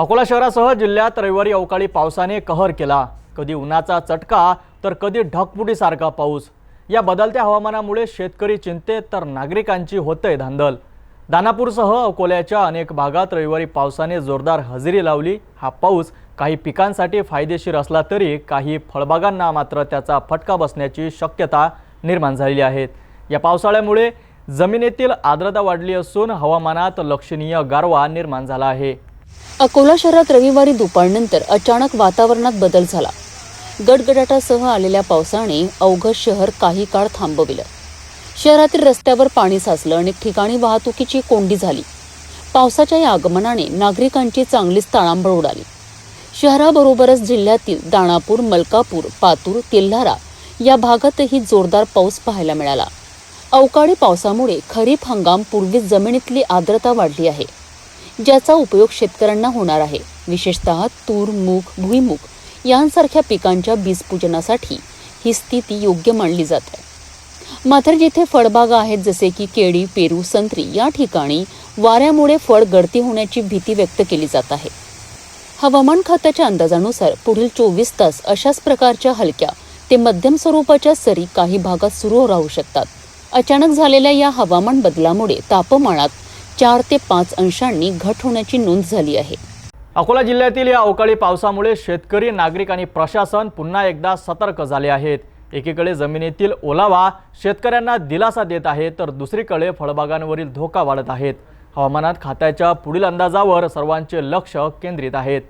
अकोला शहरासह जिल्ह्यात रविवारी अवकाळी पावसाने कहर केला. कधी उन्हाचा चटका तर कधी ढगफुटीसारखा पाऊस. या बदलत्या हवामानामुळे शेतकरी चिंतेत तर नागरिकांची होतंय धांदल. दानापूरसह अकोल्याच्या अनेक भागात रविवारी पावसाने जोरदार हजेरी लावली. हा पाऊस काही पिकांसाठी फायदेशीर असला तरी काही फळबागांना मात्र त्याचा फटका बसण्याची शक्यता निर्माण झालेली आहे. या पावसाळ्यामुळे जमिनीतील आर्द्रता वाढली असून हवामानात लक्षणीय गारवा निर्माण झाला आहे. अकोला शहरात रविवारी दुपारनंतर अचानक वातावरणात बदल झाला. गडगडाटासह आलेल्या पावसाने अवघड शहर काही काळ थांबविलं. शहरातील रस्त्यावर पाणी साचलं अनेक ठिकाणी वाहतुकीची कोंडी झाली. पावसाच्या या आगमनाने नागरिकांची चांगलीच ताळांबळ उडाली. शहराबरोबरच जिल्ह्यातील दाणापूर मलकापूर पातूर तेल्हारा या भागातही जोरदार पाऊस पाहायला मिळाला. अवकाळी पावसामुळे खरीप हंगाम पूर्वीच जमिनीतली आर्द्रता वाढली आहे. ज्याचा उपयोग शेतकऱ्यांना होणार आहे. विशेषतः तूर मूग भुईमूग यांसारख्या पिकांच्या बीजपूजनासाठी ही स्थिती योग्य मानली जाते मात्र जिथे फळबागा आहेत जसे की केळी पेरू संत्री या ठिकाणी वाऱ्यामुळे फळ गळती होण्याची भीती व्यक्त केली जात आहे. हवामान खात्याच्या अंदाजानुसार पुढील चोवीस तास अशाच प्रकारच्या हलक्या ते मध्यम स्वरूपाच्या सरी काही भागात सुरू राहू शकतात. अचानक झालेल्या या हवामान बदलामुळे तापमानात चार ते पाच अंशांनी घट होण्याची नोंद झाली आहे. अकोला जिल्ह्यातील या अवकाळी पावसामुळे शेतकरी नागरिक आणि प्रशासन पुन्हा एकदा सतर्क झाले आहेत. एकीकडे जमिनीतील ओलावा शेतकऱ्यांना दिलासा देत आहे तर दुसरीकडे फळबागांवरील धोका वाढत आहेत. हवामानात खात्याच्या पुढील अंदाजावर सर्वांचे लक्ष केंद्रित आहेत.